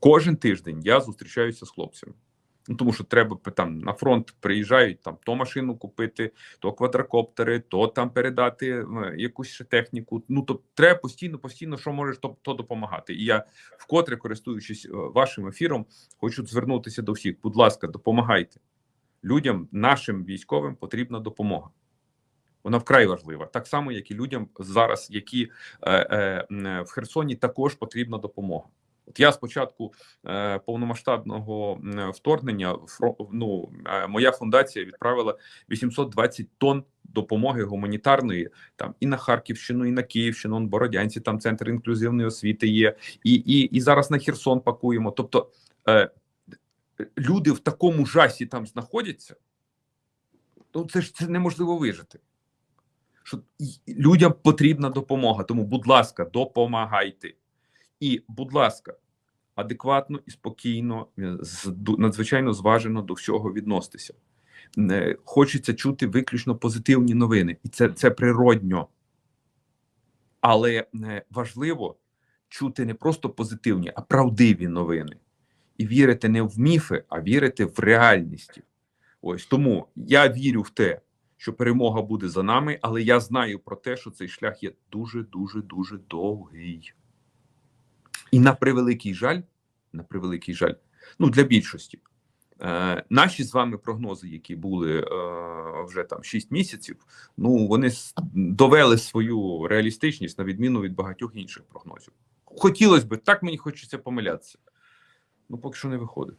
Кожен тиждень я зустрічаюся з хлопцями. Ну, тому що треба там на фронт приїжджають там то машину купити, то квадрокоптери, то там передати якусь ще техніку. Ну то треба постійно, постійно, що можеш, то, то допомагати. І я вкотре, користуючись е, вашим ефіром, хочу звернутися до всіх. Будь ласка, допомагайте людям, нашим військовим потрібна допомога. Вона вкрай важлива, так само, як і людям зараз, які е, е, в Херсоні також потрібна допомога. От я спочатку е, повномасштабного вторгнення фро- ну, е, моя фундація відправила 820 тонн допомоги гуманітарної там і на Харківщину, і на Київщину, он Бородянці, там центр інклюзивної освіти є, і, і, і зараз на Херсон пакуємо. Тобто е, люди в такому жасі там знаходяться, то це ж це неможливо вижити. Що людям потрібна допомога. Тому, будь ласка, допомагайте. І, будь ласка, адекватно і спокійно, е, надзвичайно зважено до всього відноситися. Хочеться чути виключно позитивні новини, і це, це природньо. Але е, важливо чути не просто позитивні, а правдиві новини. І вірити не в міфи, а вірити в реальність. Ось тому я вірю в те, що перемога буде за нами, але я знаю про те, що цей шлях є дуже, дуже, дуже довгий. І на превеликий жаль, на превеликий жаль, ну для більшості, е, наші з вами прогнози, які були е, вже там 6 місяців, ну вони довели свою реалістичність на відміну від багатьох інших прогнозів. Хотілося б, так мені хочеться помилятися. Ну, поки що не виходить.